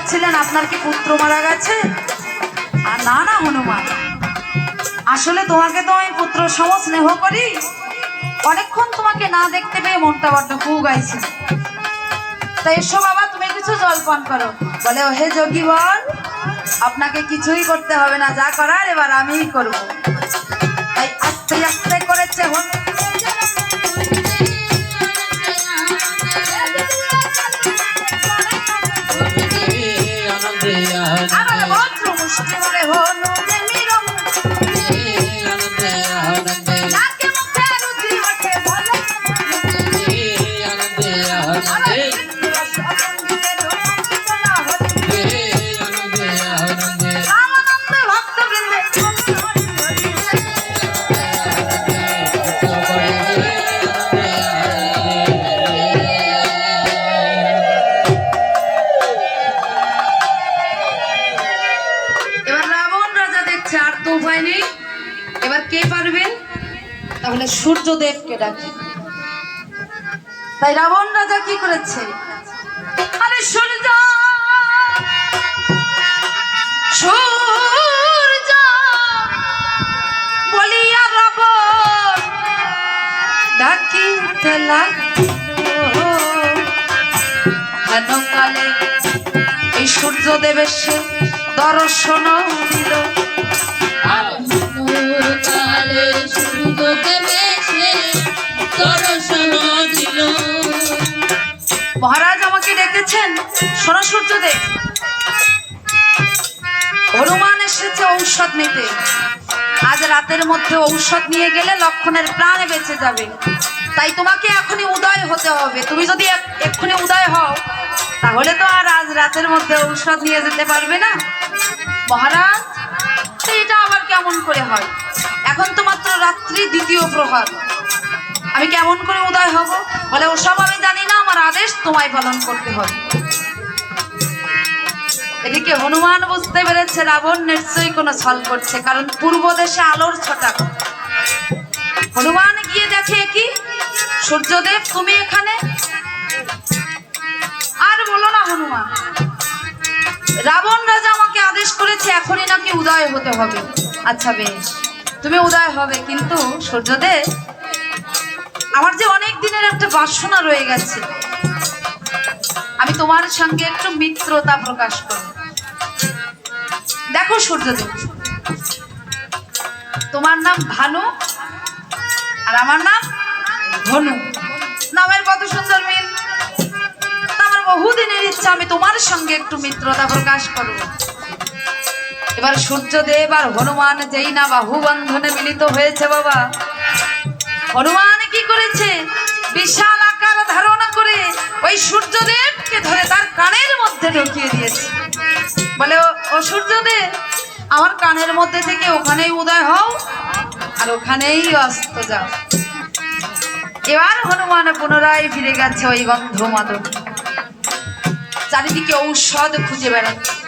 যাচ্ছিলেন আপনার কি পুত্র মারা গেছে? আর না না, হনুমান। আসলে তোমাকে তো আমি পুত্র সম স্নেহ করি। অনেকক্ষণ তোমাকে না দেখতে পেয়ে মনটা বড্ড কু গাইছে। তাই এসো বাবা, তুমি কিছু জল পান করো। বলে ও হে যোগী বল আপনাকে কিছুই করতে হবে না। যা করার এবার আমিই করব। তাই আস্তে আস্তে করেছে হনুমান। বজ্র মুষ্টি নেই। এবার কে পারবেন? তাহলে সূর্যদেবকে ডাকে। তাই রাবণ রাজা কি করেছে? আরে সূর্য! এই সূর্যদেবের সে দর্শন দিল? মহারাজ আমাকে ডেকেছেন। সোনা হনুমান এসেছে ঔষধ নিতে। আজ রাতের মধ্যে ঔষধ নিয়ে গেলে লক্ষণের প্রাণ বেঁচে যাবে। তাই তোমাকে এখনই উদয় হতে হবে। তুমি যদি এক্ষুনি উদয় হও, তাহলে তো আর আজ রাতের মধ্যে ঔষধ নিয়ে যেতে পারবে না। মহারাজ কেমন করে হয়? এখন তো মাত্র রাত্রি দ্বিতীয় প্রহর। আমি কেমন করে উদয় হব? বলে ওসব আমি জানি না, আমার আদেশ তোমায় পালন করতে হবে। এদিকে হনুমান বুঝতে পেরেছে রাবণ নিশ্চয়ই কোনো ছল করছে, কারণ পূর্ব দেশে আলোর ছটা হনুমান গিয়ে দেখে কি? সূর্যদেব, তুমি এখানে? করেছে নাকি উদয় হতে হবে। আচ্ছা বেশ, তুমি উদয় হবে, কিন্তু সূর্যদেব, আমার যে অনেক দিনের একটা বাসনা রয়ে গেছে। আমি তোমার সঙ্গে একটু মিত্রতা প্রকাশ করি দেখো সূর্যদেব, তোমার নাম ভানু আর আমার নাম ধনু। নামের কত সুন্দর মিল। আমার বহুদিনের ইচ্ছা, আমি তোমার সঙ্গে একটু মিত্রতা প্রকাশ করব। এবার সূর্যদেব আর হনুমান যেই না বাহু বন্ধনে মিলিত হয়েছে বাবা। হনুমান কি করেছে? বিশাল আকার ধারণা করে ওই সূর্যদেবকে ধরে তার কানের মধ্যে ঢুকিয়ে দিয়েছে। বলে, "ও- সূর্যদেব, আমার কানের মধ্যে থেকে ওখানেই উদয় হও আর ওখানেই অস্ত যাও। এবার হনুমান পুনরায় ফিরে গেছে ওই গন্ধ মাদক চারিদিকে ঔষধ খুঁজে বেড়াচ্ছে।